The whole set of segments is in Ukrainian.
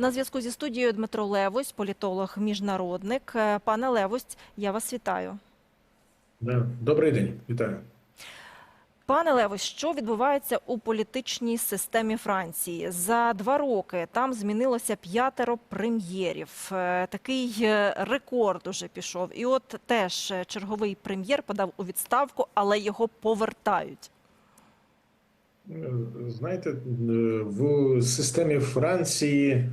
На зв'язку зі студією Дмитро Левось, політолог, міжнародник. Е, Пане Левось, я вас вітаю. Добрий день, вітаю. Пане Левось, що відбувається у політичній системі Франції? За два роки там змінилося п'ятеро прем'єрів. Е, Такий е, рекорд уже пішов. І от теж черговий прем'єр подав у відставку, але його повертають. Знаєте, в системі Франції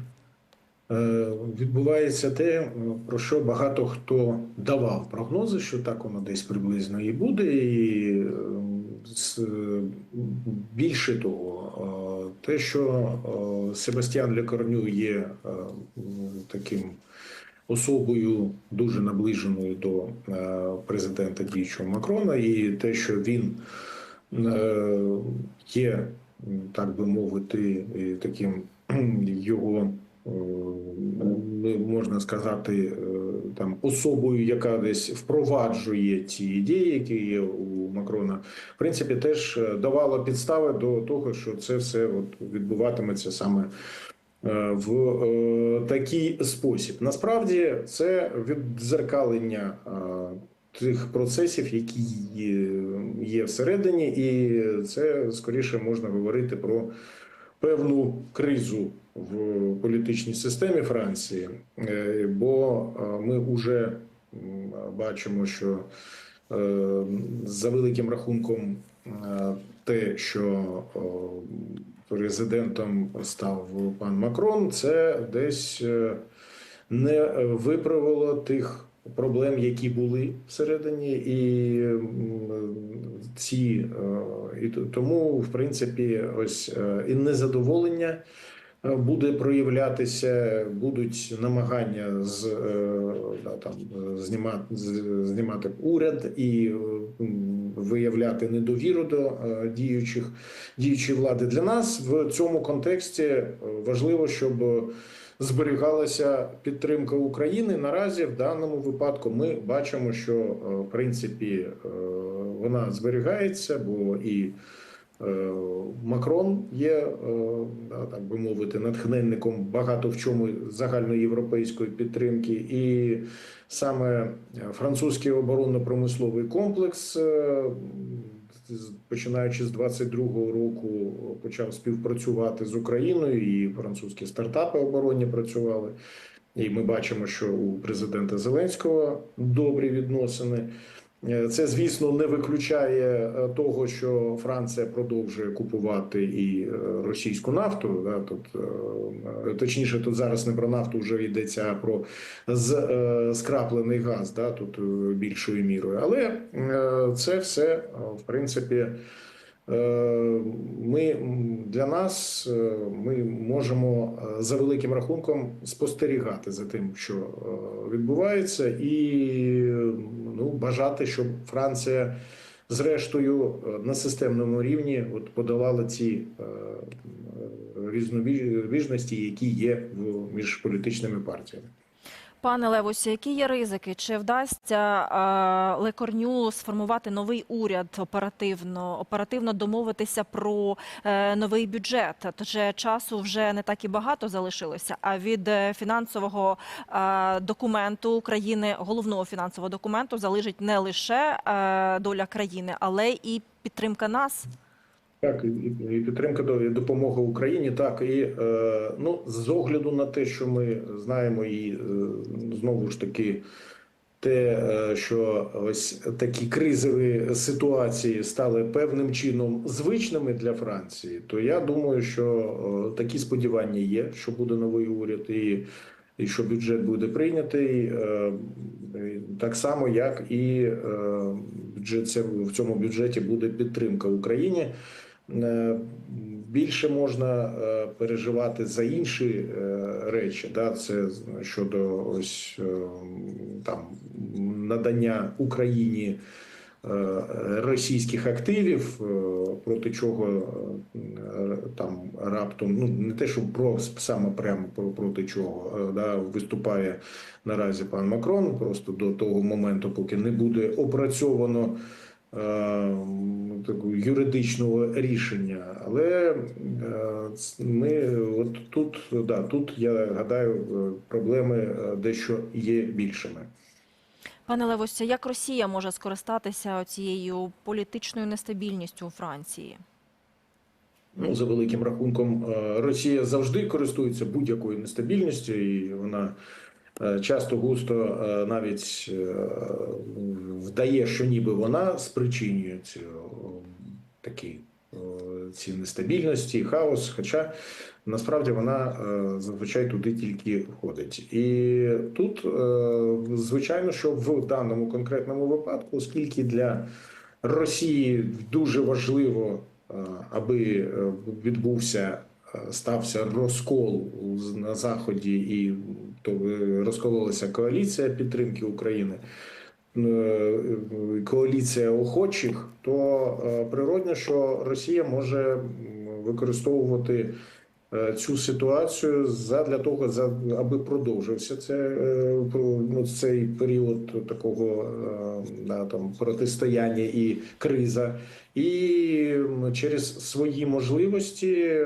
відбувається те, про що багато хто давав прогнози, що так воно десь приблизно і буде. І е, більше того, е, те, що е, Себастьян Лекорню є е, таким особою дуже наближеною до е, президента діючого Макрона, і те, що він е, є, так би мовити, таким його. Е, Можна сказати, е, там особою, яка десь впроваджує ті ідеї, які є у Макрона, в принципі, теж е, давало підстави до того, що це все от відбуватиметься саме в е, такий спосіб. Насправді це віддзеркалення е, тих процесів, які є всередині, і це скоріше можна говорити про певну кризу в політичній системі Франції, Е, бо е, ми вже бачимо, що е, за великим рахунком те, що президентом став пан Макрон, це десь не виправило тих проблем, які були всередині, і ці і тому, в принципі, ось і незадоволення буде проявлятися, будуть намагання з е, да, там е, знімати знімати уряд і е, виявляти недовіру до е, діючих діючої влади. Для нас в цьому контексті е, важливо, щоб зберігалася підтримка України. Наразі в даному випадку ми бачимо, що е, в принципі е, вона зберігається, бо і е, Макрон є, е, так би мовити, натхненником багато в чому загальноєвропейської підтримки, і саме французький оборонно-промисловий комплекс. е, Починаючи з 22-го року, почав співпрацювати з Україною, і французькі стартапи оборонні працювали. І ми бачимо, що у президента Зеленського добрі відносини. Е, Це, звісно, не виключає е, того, що Франція продовжує купувати і е, російську нафту. Да, тут точніше, тут зараз не про нафту вже йдеться а про з, скраплений газ, да, тут більшою мірою. Але це все, в принципі, ми для нас е, ми можемо е, за великим рахунком спостерігати за тим, що е, відбувається, і ну, бажати, щоб Франція. Зрештою, е, на системному рівні от подолала ці е, е, різнобіжності, які є в між політичними партіями. Пане Левось, які є ризики? Чи вдасться е, Лекорню сформувати новий уряд оперативно, оперативно домовитися про е, новий бюджет? Адже часу вже не так і багато залишилося. А від е, фінансового документу України, головного фінансового документу, залежить не лише доля країни, але і підтримка нас. Так, і, підтримка і допомога Україні. Так і е, ну з огляду на те, що ми знаємо, і е, знову ж таки. Те, е, що ось такі кризові ситуації стали певним чином звичними для Франції, то я думаю, що такі сподівання є, що буде новий уряд, і, і що бюджет буде прийнятий, так само, як і бюджет в цьому бюджеті буде підтримка Україні. Е, Більше можна е, переживати за інші е, речі, да, це щодо ось там надання Україні російських активів, проти чого там раптом ну не те, що про саме прямо про- проти чого да, виступає наразі пан Макрон, просто до того моменту, поки не буде опрацьовано такого юридичного рішення. Але е, ми от тут, да, тут я гадаю, е, проблеми е, дещо є більшими. Пане Левося, як Росія може скористатися цією політичною нестабільністю у Франції? Ну, за великим рахунком, е, Росія завжди користується будь-якою нестабільністю, і вона е, часто густо е, навіть е, вдає, що ніби вона спричинює цю такі ці нестабільності, хаос. Хоча насправді вона е, зазвичай туди тільки входить. І тут, е, звичайно, що в даному конкретному випадку, оскільки для Росії дуже важливо, е, аби е, відбувся, е, стався розкол на заході, і то розкололася коаліція підтримки України. е, Коаліція охочих, то е, природно, що Росія може використовувати е, цю ситуацію задля того, аби продовжився це ну, цей період такого там протистояння і криза, і через свої можливості,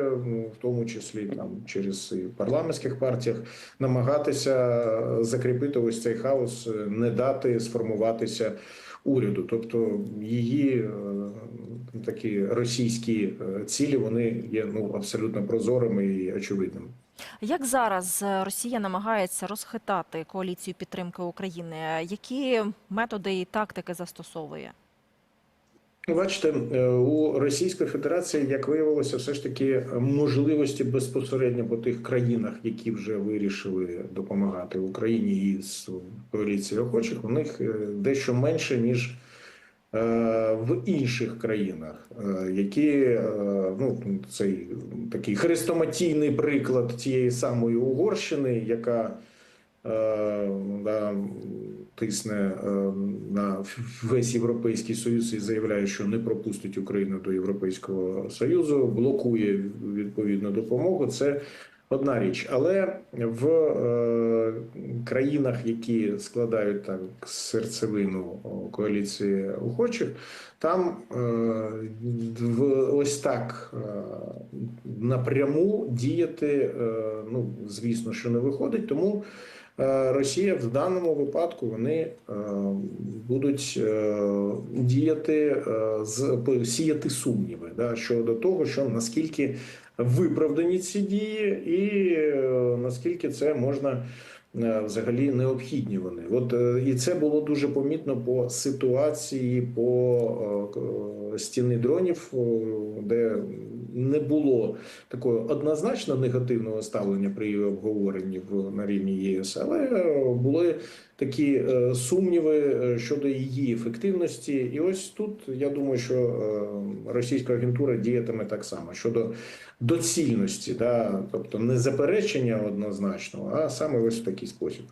в тому числі там через парламентських партіях, намагатися закріпити ось цей хаос, е, не дати сформуватися уряду. Тобто її е, такі російські е, цілі вони є ну абсолютно прозорими і очевидними. Як зараз е, Росія намагається розхитати коаліцію підтримки України? Які методи і тактики застосовує? Ну, Бачите, е, у Російської Федерації, як виявилося, все ж таки можливості безпосередньо по тих країнах, які вже вирішили допомагати Україні і з коаліції охочих, у них е, дещо менше ніж е, в інших країнах, які ну цей такий хрестоматійний приклад тієї самої Угорщини, яка тисне е, на весь європейський союз і заявляє, що не пропустить Україну до Європейського союзу, блокує відповідну допомогу. Це одна річ, але в е, країнах, які складають так серцевину коаліції охочих, там е, в ось так е, напряму діяти, е, ну звісно, що не виходить, тому. Е, Росія в даному випадку вони е, будуть е, діяти з сіяти сумніви да, щодо того, що наскільки виправдані ці дії, і наскільки це можна взагалі необхідні вони. От е, і це було дуже помітно по ситуації по е, стіни дронів, е, де не було такого однозначно негативного ставлення при обговоренні в на рівні ЄС, але е, були такі е, сумніви е, щодо її ефективності. І ось тут я думаю, що е, російська агентура діятиме так само щодо доцільності, да, тобто не заперечення однозначного, а саме ось в такий спосіб.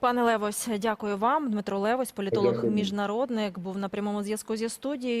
Пане Левось, дякую вам. Дмитро Левось, політолог міжнародник, був на прямому зв'язку зі студією.